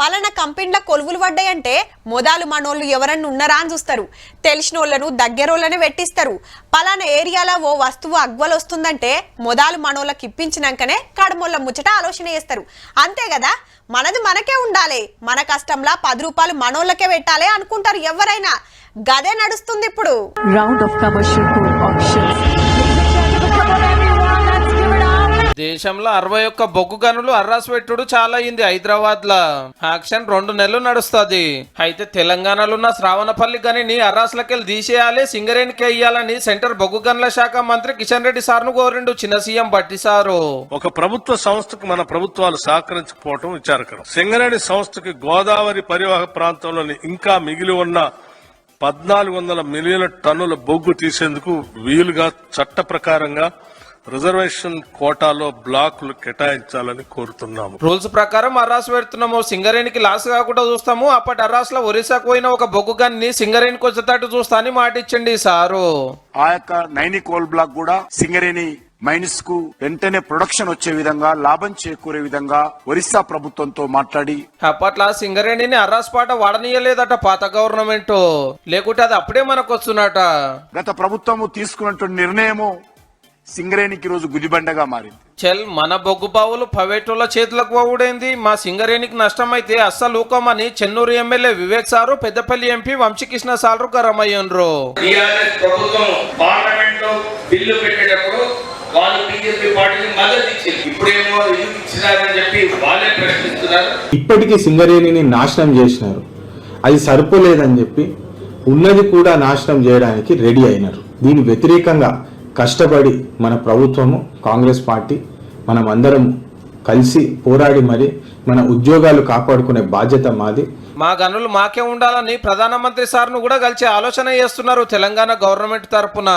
పలానా కంపెనీల కొలువులు పడ్డాయంటే మొదలు మనోళ్ళు ఎవరన్నా ఉన్నారా అని చూస్తారు. తెలిసినోళ్ళను దగ్గరోళ్ళనే పెట్టిస్తారు పలానా ఏరియాలో ఓ వస్తువు అగ్వలు వస్తుందంటే మొదలు మనోళ్ళకి ఇప్పించినాకనే కడమోళ్ళ ముచ్చట ఆలోచన చేస్తారు. అంతే కదా? మనది మనకే ఉండాలి. మన కష్టంలా పది రూపాయలు మనోళ్ళకే పెట్టాలి అనుకుంటారు ఎవరైనా. గదే నడుస్తుంది ఇప్పుడు. రౌండ్ ఆఫ్ కమర్షియల్ దేశంలో అరవై ఒక్క బొగ్గు గనులు అర్రాస్ పెట్టుడు చాలా అయింది హైదరాబాద్ లా యాక్షన్ రెండు నెలలు నడుస్తుంది. అయితే తెలంగాణలో ఉన్న శ్రావణపల్లి గనిని అర్రాస్లకెళ్ళి తీసేయాలి సింగరేణికి వెయ్యాలని సెంటర్ బొగ్గు గనుల శాఖ మంత్రి కిషన్ రెడ్డి సార్ను కోరిండు చిన్న సీఎం బట్టి సారు. ఒక ప్రభుత్వ సంస్థకు మన ప్రభుత్వాలు సహకరించకపోవటం విచారకరం. సింగరేణి సంస్థకి గోదావరి పరివాహక ప్రాంతంలోని ఇంకా మిగిలి ఉన్న పద్నాలుగు వందల మిలియన్ల టన్నుల బొగ్గు తీసేందుకు వీలుగా చట్ట ప్రకారంగా రిజర్వేషన్ కోటాలో బ్లాకులు కేటాయించాలని కోరుతున్నాము. రూల్స్ ప్రకారం అర్రాస్ పెడుతున్నాము. సింగరేణికి లాస్ కాకుండా చూస్తాము. అప్పటి అర్రాస్లో ఒరిస్సాకు పోయిన ఒక బొగ్గు గన్ని సింగరేణికి వచ్చేటట్టు చూస్తా అని మాట ఇచ్చండి సారు. ఆ యొక్క నైని కోల్ బ్లాక్ కూడా సింగరేణి మైన్స్కు వెంటనే ప్రొడక్షన్ వచ్చే విధంగా లాభం చేకూరే విధంగా ఒరిస్సా ప్రభుత్వంతో మాట్లాడి అప్పట్లో సింగరేణిని అర్రాస్ పాట వాడనీయలేదట పాత గవర్నమెంట్. లేకుంటే అది అప్పుడే మనకు వస్తున్నట గత ప్రభుత్వము తీసుకున్నటువంటి నిర్ణయము సింగరేణికి రోజు గుదిబండగా మారింది. చెల్ మన బొగ్గు బావులు ప్రైవేటుల చేతులకు పోవుడేంది మా సింగరేణికి నష్టం అయితే అస్సలు ఊకోమని Chennur MLA Vivek sir Peddapalli MP Vamshi Krishna sir గరమయ్యండ్రు. TRS ప్రభుత్వం పార్లమెంట్లో బిల్లు పెట్టేటప్పుడు వాళ్ళు బీజేపీ పార్టీకి మద్దతు ఇచ్చింది. ఇప్పుడేమో ఎందుకు ఇచ్చినారని చెప్పి వాళ్ళే ప్రశ్నిస్తున్నారు. ఇప్పటికీ సింగరేణిని నాశనం చేసినారు. అది సరిపోలేదని చెప్పి ఉన్నది కూడా నాశనం చేయడానికి రెడీ అయినారు. దీని వ్యతిరేకంగా కష్టపడి మన ప్రభుత్వము కాంగ్రెస్ పార్టీ మనం అందరం కలిసి పోరాడి మరి మన ఉద్యోగాలు కాపాడుకునే బాధ్యత మాది. మా గనులు మాకే ఉండాలని ప్రధానమంత్రి సార్ను కూడా కలిసి ఆలోచన చేస్తున్నారు తెలంగాణ గవర్నమెంట్ తరపున.